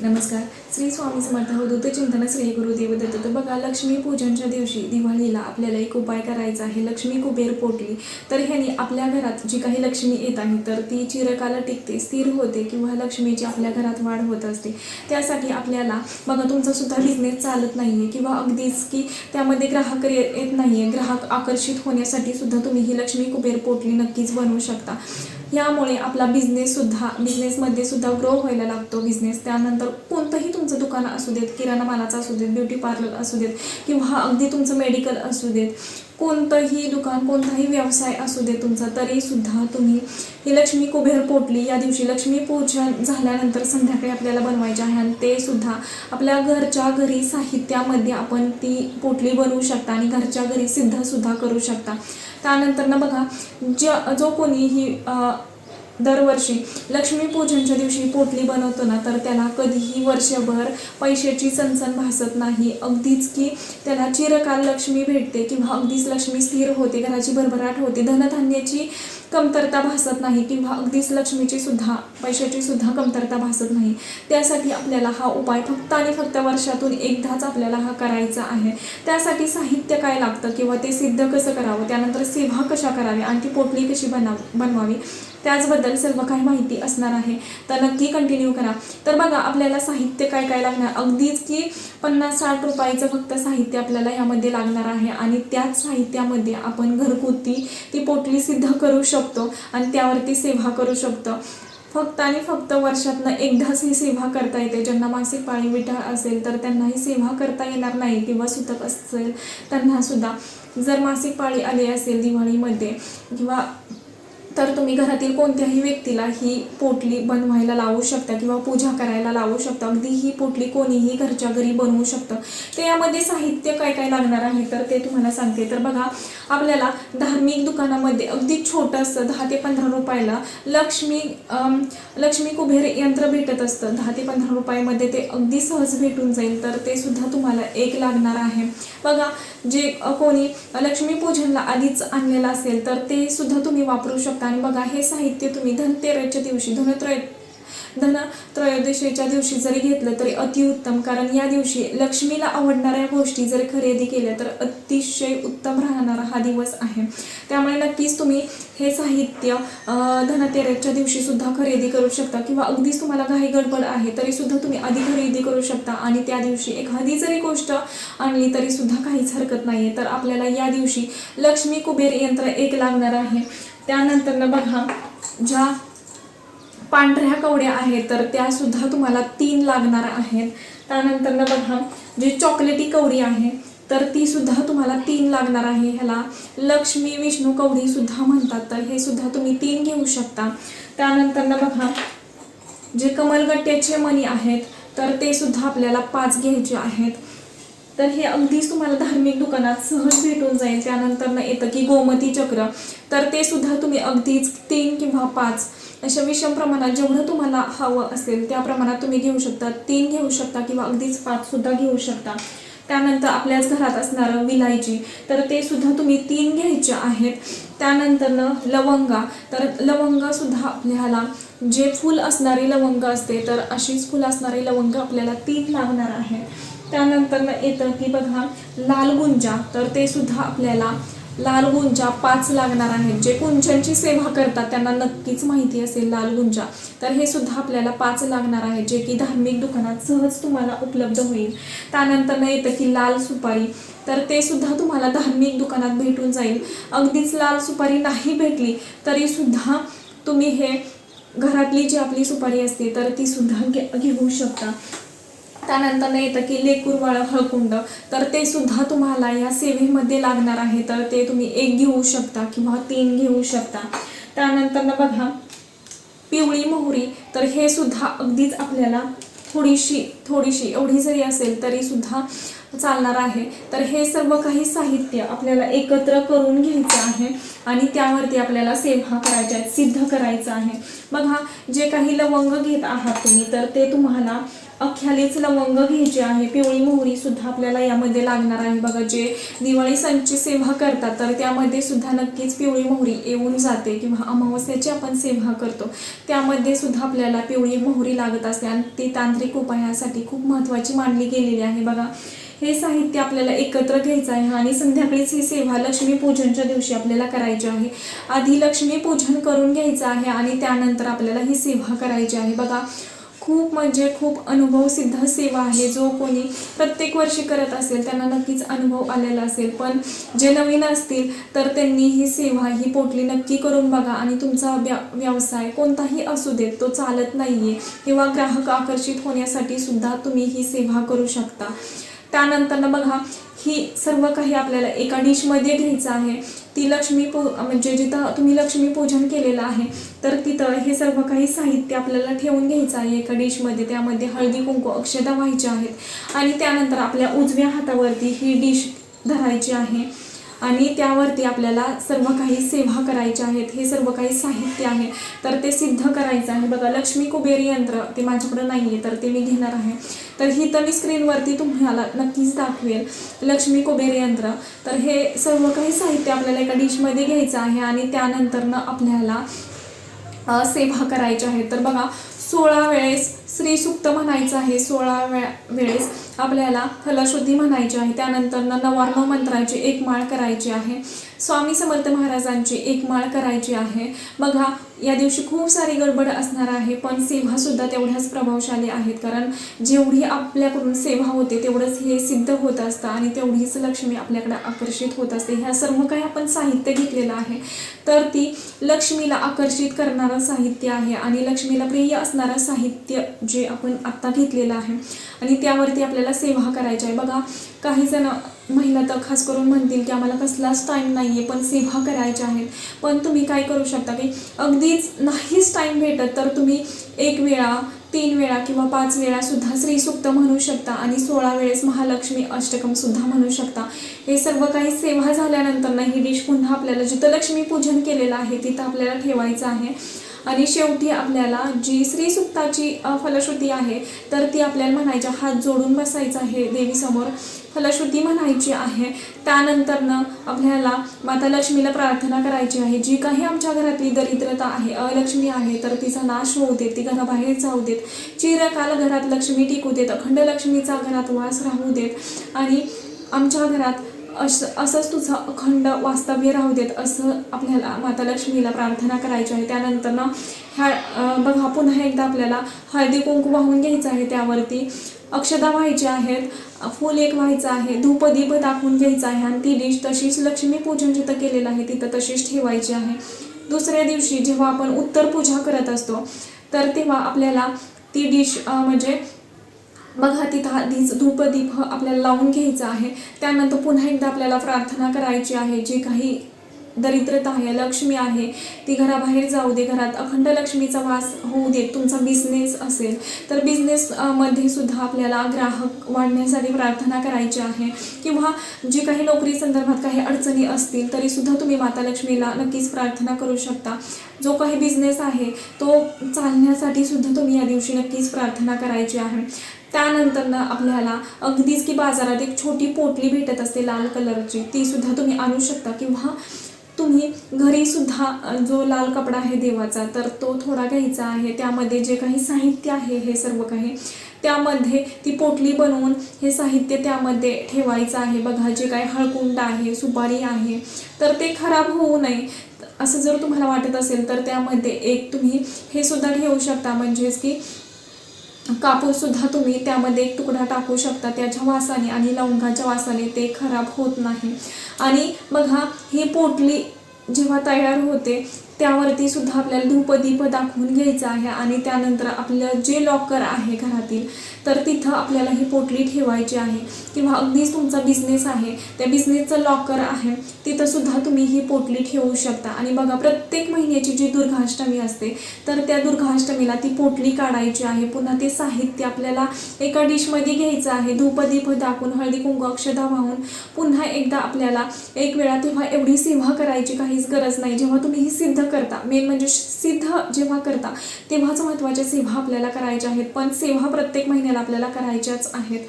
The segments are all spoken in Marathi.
नमस्कार. श्री स्वामी समर्थ हो अवधूत चिंतन श्री गुरुदेव दत्त तर बघा लक्ष्मी पूजनच्या दिवशी दिवाळीला आपल्याला एक उपाय करायचा आहे. लक्ष्मी कुबेर पोटली. तर ह्याने आपल्या घरात जी काही लक्ष्मी येत आहे तर ती चिरकाल टिकते स्थिर होते किंवा लक्ष्मीची आपल्या घरात वाढ होत असते. त्यासाठी आपल्याला बघा तुमचा सुद्धा बिझनेस चालत नाही आहे किंवा अगदीच की त्यामध्ये ग्राहक येत नाही आहे ग्राहक आकर्षित होण्यासाठी सुद्धा तुम्ही ही लक्ष्मी कुबेर पोटली नक्कीच बनवू शकता. यामुळे आपला बिझनेस सुद्धा बिझनेसमध्ये सुद्धा ग्रो व्हायला लागतो बिझनेस त्यानंतर कोणतंही तुमचं दुकान असू देत किराणा मालाचं असू देत ब्युटी पार्लर असू देत किंवा अगदी तुमचं मेडिकल असू देत कोणतंही दुकान कोणताही व्यवसाय असू दे तुमचा तरी सुद्धा तुम्ही ही लक्ष्मी कुबेर पोटली या दिवशी लक्ष्मी पूजन झाल्यानंतर संध्याकाळी आपल्याला बनवायचे आहे आणि ते सुद्धा आपल्या घरच्या घरी साहित्यामध्ये आपण ती पोटली बनवू शकता आणि घरच्या घरी सिद्ध सुद्धा करू शकता. त्यानंतर ना बघा ज जो कोणी ही दरवर्षी लक्ष्मीपूजनच्या दिवशी पोटली बनवतो ना तर त्याला कधीही वर्षभर पैशाची चणचण भासत नाही. अगदीच की त्याला चिरकाल लक्ष्मी भेटते किंवा अगदीच लक्ष्मी स्थिर होते घराची भरभराट होते धनधान्याची कमतरता भासत नाही किंवा अगदीच लक्ष्मीची सुद्धा पैशाची सुद्धा कमतरता भासत नाही. त्यासाठी आपल्याला हा उपाय फक्त आणि फक्त वर्षातून एकदाच आपल्याला हा करायचा आहे. त्यासाठी साहित्य काय लागतं किंवा ते सिद्ध कसं करावं? त्यानंतर सेवा कशा करावी आणि ती पोटली कशी बनाव बनवावी? त्याचबद्दल सर्व काही माहिती असणार आहे. तर नक्की कंटिन्यू करा. तर बघा आपल्याला साहित्य काय काय लागणार? अगदीच की पन्नास साठ रुपयाचं फक्त साहित्य आपल्याला ह्यामध्ये लागणार आहे आणि त्याच साहित्यामध्ये आपण घरगुती ती पोटली सिद्ध करू शकतो आणि त्यावरती सेवा करू शकतो. फक्त आणि फक्त वर्षातनं एकदाच ही सेवा करता येते. ज्यांना मासिक पाळी विठाळ असेल तर त्यांना ही सेवा करता येणार नाही किंवा सुतक असेल त्यांनासुद्धा जर मासिक पाळी आली असेल दिवाळीमध्ये किंवा तर तुम्ही घरातील कोणत्याही व्यक्तीला ही पोटली बनवायला लावू शकता किंवा पूजा करायला लावू शकता. अगदी ही पोटली कोणीही घरच्या घरी बनवू शकतं. तर यामध्ये साहित्य काय काय लागणार आहे तर ते तुम्हाला सांगते. तर बघा आपल्याला धार्मिक दुकानामध्ये अगदी छोटंसं दहा ते पंधरा रुपयाला लक्ष्मी लक्ष्मी कुबेर यंत्र भेटत असतं. दहा ते पंधरा रुपयामध्ये ते अगदी सहज भेटून जाईल. तर ते सुद्धा तुम्हाला एक लागणार आहे. बघा जे कोणी लक्ष्मीपूजनला आधीच आणलेलं असेल तर ते सुद्धा तुम्ही वापरू शकता. आणि बघा हे साहित्य तुम्ही धनतेरसच्या दिवशी धनत्रय धन त्रयोदशीच्या दिवशी जरी घेतलं तरी अतिउत्तम कारण या दिवशी लक्ष्मीला आवडणाऱ्या गोष्टी जर खरेदी केल्या तर अतिशय उत्तम राहणारा हा दिवस आहे. त्यामुळे नक्कीच तुम्ही हे साहित्य अं, धनतेरसच्या दिवशी सुद्धा खरेदी करू शकता किंवा अगदीच तुम्हाला घाई गडबड आहे तरी सुद्धा तुम्ही आधी खरेदी करू शकता आणि त्या दिवशी एखादी जरी गोष्ट आणली तरी सुद्धा काहीच हरकत नाही तर आपल्याला या दिवशी लक्ष्मी कुबेर यंत्र एक लागणार आहे. त्यानंतरनं बघा ज्या पांढऱ्या कवड्या आहेत तर त्या सुद्धा तुम्हाला तीन लागणार आहेत. त्यानंतर ना बघा जी चॉकलेटी कवडी आहे तर ती सुद्धा तुम्हाला तीन लागणार आहे. ह्याला लक्ष्मी विष्णू कवडी सुद्धा म्हणतात तर हे सुद्धा तुम्ही तीन घेऊ शकता. त्यानंतर ना बघा जे कमलगट्ट्याचे मणी आहेत तर ते सुद्धा आपल्याला पाच घ्यायचे आहेत. तर हे अगदीच तुम्हाला धार्मिक दुकानात सहज भेटून जाईल. त्यानंतर ना येतं की गोमती चक्र तर ते सुद्धा तुम्ही अगदीच तीन किंवा पाच अशा विषम प्रमाणात जेवढं तुम्हाला हवं असेल त्या प्रमाणात तुम्ही घेऊ शकता. तीन घेऊ शकता किंवा अगदीच पाचसुद्धा घेऊ शकता. त्यानंतर आपल्याच घरात असणारं विलायची. तर ते सुद्धा तुम्ही तीन घ्यायचे आहेत. त्यानंतर लवंगा. तर लवंगासुद्धा आपल्याला जे फुल असणारी लवंग असते तर अशीच फुल असणारी लवंग आपल्याला तीन लागणार आहे त्यानंतर येतं की बघा लाल गुंजा. तर ते सुद्धा आपल्याला लाल गुंजा पाच लागणार आहेत. जे कुंजांची सेवा करतात त्यांना नक्कीच माहिती असेल लाल गुंजा. तर हे सुद्धा आपल्याला पाच लागणार आहेत जे की धार्मिक दुकानात सहज तुम्हाला उपलब्ध होईल. त्यानंतर येतं की लाल सुपारी तर ते सुद्धा तुम्हाला धार्मिक दुकानात भेटून जाईल. अगदीच लाल सुपारी नाही भेटली तरी सुद्धा तुम्ही हे घरातली जी आपली सुपारी असते तर ती सुद्धा घे घेऊ शकता. त्यानंतर येतं की लेकुरवाळ हळकुंड. तर ते सुद्धा तुम्हाला या सेवेमध्ये लागणार आहे. तर ते तुम्ही एक घेऊ शकता किंवा तीन घेऊ शकता. त्यानंतर ना बघा पिवळी मोहरी. तर हे सुद्धा अगदीच आपल्याला थोडीशी थोडीशी एवढी जरी असेल तरी सुद्धा चालणार आहे. तर हे सर्व काही साहित्य आपल्याला एकत्र करून घ्यायचं आहे आणि त्यावरती आपल्याला सेवा करायच्या आहेत सिद्ध करायचं आहे. बघा जे काही लवंग घेत आहात तुम्ही तर ते तुम्हाला अख्यालीच लवंग घ्यायचे आहे. पिवळी मोहरी सुद्धा आपल्याला यामध्ये लागणार आहे. बघा जे दिवाळी सणची सेवा करतात तर त्यामध्ये सुद्धा नक्कीच पिवळी मोहरी येऊन जाते किंवा अमावस्याची आपण सेवा करतो. त्यामध्ये सुद्धा आपल्याला पिवळी मोहरी लागत असते आणि ती तांत्रिक उपायासाठी खूप महत्त्वाची मानली गेलेली आहे. बघा हे साहित्य आपल्याला एकत्र घ्यायचं आहे आणि संध्याकाळीच ही सेवा लक्ष्मी पूजनच्या दिवशी आपल्याला करायची आहे. आधी लक्ष्मी पूजन करून घ्यायचं आहे आणि त्यानंतर आपल्याला ही सेवा करायची आहे. बघा खूप म्हणजे खूप अनुभव सिद्ध सेवा आहे. जो कोणी प्रत्येक वर्षी करत असेल त्यांना नक्कीच अनुभव आलेला असेल. पण जे नवीन असतील तर त्यांनी ही सेवा ही पोटली नक्की करून बघा आणि तुमचा व्या व्यवसाय कोणताही असू देत तो चालत नाही आहे किंवा ग्राहक आकर्षित होण्यासाठी सुद्धा तुम्ही ही सेवा करू शकता. त्यानंतर बघा ही सर्व काही आपल्याला एका डिशमध्ये घ्यायचं आहे. ती लक्ष्मी पू म्हणजे जिथं तुम्ही लक्ष्मी पूजन केलेलं आहे तर तिथं हे सर्व काही साहित्य आपल्याला ठेवून घ्यायचं आहे एका डिशमध्ये त्यामध्ये हळदी कुंकू अक्षता व्हायच्या आहेत. आणि त्यानंतर आपल्या उजव्या हातावरती ही डिश धरायची आहे. आणि त्यावरती आपल्याला सर्व काही सेवा करायच्या आहेत हे सर्व काही साहित्य आहे. तर ते सिद्ध करायचं आहे. बघा लक्ष्मी कुबेर यंत्र ते माझ्याकडे नाही आहे तर ते मी घेणार आहे. तर ही तर मी स्क्रीनवरती तुम्हाला नक्कीच दाखवेल. लक्ष्मी कुबेर यंत्र. तर हे सर्व काही साहित्य आपल्याला एका डिशमध्ये घ्यायचं आहे आणि त्यानंतरनं आपल्याला सेवा करायच्या आहेत तर बघा सोळा वेळेस श्रीसुक्त म्हणायचं आहे सोळा वेळा वेळेस आपल्याला फलशुद्धी म्हणायची आहे. त्यानंतर नवार्णव मंत्राची एक माळ करायची आहे. स्वामी समर्थ महाराजांची एक माळ करायची आहे. बघा या दिवशी खूप सारी गडबड असणार आहे पण सेवा सुद्धा तेवढ्याच प्रभावशाली आहेत. कारण जेवढी आपल्याकडून सेवा होते तेवढंच हे सिद्ध होत असतं आणि तेवढीच लक्ष्मी आपल्याकडे आकर्षित होत असते. ह्या सर्व काही आपण साहित्य घेतलेलं आहे. तर ती लक्ष्मीला आकर्षित करणारं साहित्य आहे आणि लक्ष्मीला प्रिय असणारं साहित्य जे आपण आत्ता घेतलेलं आहे. आणि त्यावरती आपल्याला सेवा करायची आहे. बघा काही जण महिला तर खास करून म्हणतील की आम्हाला कसलाच टाईम नाही आहे पण सेवा करायच्या आहेत. पण तुम्ही काय करू शकता की अगदीच नाहीच टाईम भेटत तर तुम्ही एक वेळा तीन वेळा किंवा पाच वेळासुद्धा श्रीसुक्त म्हणू शकता आणि सोळा वेळेस महालक्ष्मी अष्टकमसुद्धा म्हणू शकता. हे सर्व काही सेवा झाल्यानंतर ना ही डिश पुन्हा आपल्याला जिथं लक्ष्मी पूजन केलेलं आहे तिथं आपल्याला ठेवायचं आहे. आणि शेवटी आपल्याला जी श्रीसुक्ताची सुक्ताची फलश्रुती आहे तर ती आपल्याला म्हणायची हात जोडून बसायचं आहे देवीसमोर. फलश्रुती म्हणायची आहे त्यानंतरनं आपल्याला माता लक्ष्मीला प्रार्थना करायची आहे. जी काही आमच्या घरातली दरिद्रता आहे अलक्ष्मी आहे तर तिचा नाश होऊ देत ती घराबाहेर जाऊ देत. चिरकाल घरात लक्ष्मी टिकू देत अखंड लक्ष्मीचा घरात वास राहू देत. आणि आमच्या घरात असं असंच तुझं अखंड वास्तव्य राहू देत असं आपल्याला माता लक्ष्मीला प्रार्थना करायची आहे. त्यानंतरनं ह्या बघा पुन्हा एकदा आपल्याला हळदी कुंकू वाहून घ्यायचं आहे त्यावरती. अक्षदा व्हायची आहेत फूल एक व्हायचं आहे धूपदीप दाखवून घ्यायचं आहे आणि ती डिश तशीच लक्ष्मीपूजन जिथं केलेलं आहे तिथं तशीच ठेवायची आहे. दुसऱ्या दिवशी जेव्हा आपण उत्तर पूजा करत असतो तर तेव्हा आपल्याला ती डिश म्हणजे मग हा तिथं आधीच धूपदीप आपल्याला लावून घ्यायचं आहे. त्यानंतर पुन्हा एकदा आपल्याला प्रार्थना करायची आहे. जी काही दरिद्रता आहे लक्ष्मी आहे ती घराबाहेर जाऊ दे. घरात अखंड लक्ष्मीचा वास होऊ दे. तुमचा बिझनेस असेल. तर बिझनेसमध्ये सुद्धा आपल्याला ग्राहक वाढण्यासाठी प्रार्थना करायची आहे. किंवा जी काही नोकरी संदर्भात काही अडचणी असतील तरीसुद्धा तुम्ही माता लक्ष्मीला नक्कीच प्रार्थना करू शकता. जो काही बिझनेस आहे तो चालण्यासाठी सुद्धा तुम्ही या दिवशी नक्कीच प्रार्थना करायची आहे. त्यानंतर ना आपल्याला अगदीच की बाजारात एक छोटी पोटली भेटत असते लाल कलरची. ती सुद्धा तुम्ही आणू शकता किंवा तुम्ही घरी सुद्धा जो लाल कपडा आहे देवाचा तर तो थोडा घ्यायचा आहे. त्यामध्ये जे काही साहित्य आहे हे सर्व काही त्यामध्ये ती पोटली बनवून हे साहित्य त्यामध्ये ठेवायचं आहे. बघा जे काही हळकुंड आहे सुपारी आहे तर ते खराब होऊ नये. असं जर तुम्हाला वाटत असेल तर त्यामध्ये एक तुम्ही हे सुद्धा ठेवू शकता. म्हणजेच की कापूस सुद्धा तुम्ही त्यामध्ये एक तुकडा टाकू शकता. त्याच्या वासाने आणि लवंगाच्या वासाने ते खराब होत नाही. आणि बघा ही पोटली जेव्हा तयार होते त्यावरती सुद्धा आपल्याला धूपदीप दाखवून घ्यायचं आहे आणि त्यानंतर आपलं जे लॉकर आहे घरातील तर तिथं आपल्याला ही पोटली ठेवायची आहे. किंवा अगदीच तुमचा बिझनेस आहे त्या बिझनेसचं लॉकर आहे तिथं सुद्धा तुम्ही ही पोटली ठेवू शकता. आणि बघा प्रत्येक महिन्याची जी दुर्गाष्टमी असते तर त्या दुर्गाष्टमीला ती पोटली काढायची आहे. पुन्हा ते साहित्य आपल्याला एका डिशमध्ये घ्यायचं आहे. धूपदीप दाखवून हळदी कुंकू अक्षदा वाहून पुन्हा एकदा आपल्याला एक वेळा तेव्हा एवढी सेवा करायची काहीच गरज नाही. जेव्हा तुम्ही ही सिद्ध करता. मेन म्हणजे सिद्ध जेव्हा करता तेव्हाच महत्त्वाच्या सेवा आपल्याला करायच्या आहेत. पण सेवा प्रत्येक महिन्याला आपल्याला करायच्याच आहेत.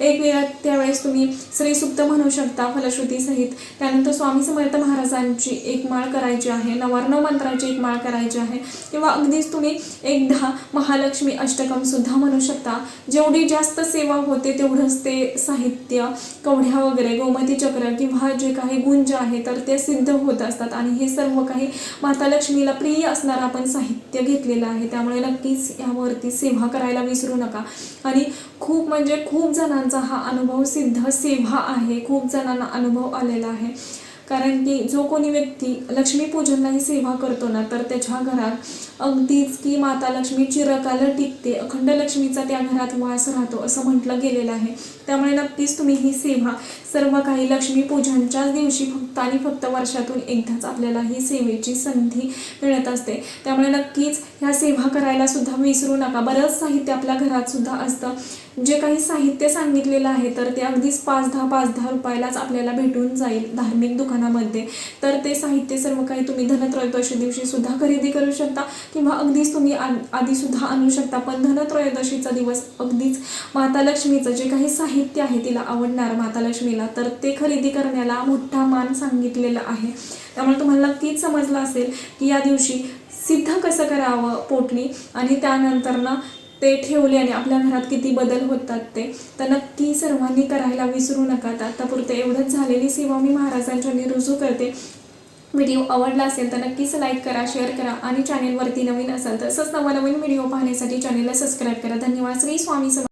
एक वेळा त्यावेळेस तुम्ही श्रीसुक्त म्हणू शकता फलश्रुतीसहित त्यानंतर स्वामी समर्थ महाराजांची एक माळ करायची आहे नवार्णव मंत्राची एक माळ करायची आहे. किंवा अगदीच तुम्ही एकदा महालक्ष्मी अष्टकम सुद्धा म्हणू शकता. जेवढी जास्त सेवा होते तेवढंच ते साहित्य कवढ्या वगैरे गोमती चक्र किंवा जे काही गुंज आहे तर ते सिद्ध होत असतात. आणि हे सर्व काही माता लक्ष्मीला प्रिय असणारं आपण साहित्य घेतलेलं आहे. त्यामुळे नक्कीच यावरती सेवा करायला विसरू नका. आणि खूप म्हणजे खूप जणांचा हा अनुभव सिद्ध सेवा आहे. खूप जणांना अनुभव आलेला आहे. कारण की जो कोणी व्यक्ती लक्ष्मीपूजनला ही सेवा करतो ना तर त्याच्या घरात अगदीच की माता लक्ष्मी चिरकाल टिकते अखंड लक्ष्मीचा त्या घरात वास राहतो असं म्हटलं गेलेलं आहे. त्यामुळे नक्कीच तुम्ही ही सेवा सर्व काही लक्ष्मीपूजनच्याच दिवशी फक्त आणि फक्त वर्षातून एकदाच आपल्याला ही सेवेची संधी मिळत असते. त्यामुळे नक्कीच ह्या सेवा करायला सुद्धा विसरू नका. बरंच साहित्य आपल्या घरात सुद्धा असतं. जे काही साहित्य सांगितलेलं आहे तर ते अगदीच पाच दहा पाच दहा रुपयालाच आपल्याला भेटून जाईल धार्मिक दुकानामध्ये. तर ते साहित्य सर्व काही तुम्ही धनत्रयोदशी दिवशी सुद्धा खरेदी करू शकता. किंवा अगदीच तुम्ही आ- आधी सुद्धा आणू शकता. पण धनत्रयोदशीचा दिवस अगदीच माता लक्ष्मीचं जे काही साहित्य आहे तिला आवडणार माता लक्ष्मीला तर ते खरेदी करण्याला मोठा मान सांगितलेला आहे. त्यामुळे तुम्हाला नक्कीच समजलं असेल की या दिवशी सिद्ध कसं करावं पोटली आणि त्यानंतर ना ते ठेवले आणि आपल्या घरात किती बदल होतात ते तर नक्की सर्वांनी करायला विसरू नका. आतापुरते एवढंच झालेली सेवा मी महाराजांच्या रुजू करते. व्हिडिओ आवडला असेल तर नक्कीच लाईक करा शेअर करा आणि चॅनेलवरती नवीन असाल तर तसंच नवनवीन व्हिडिओ पाहण्यासाठी चॅनेलला सबस्क्राईब करा. धन्यवाद. श्री स्वामी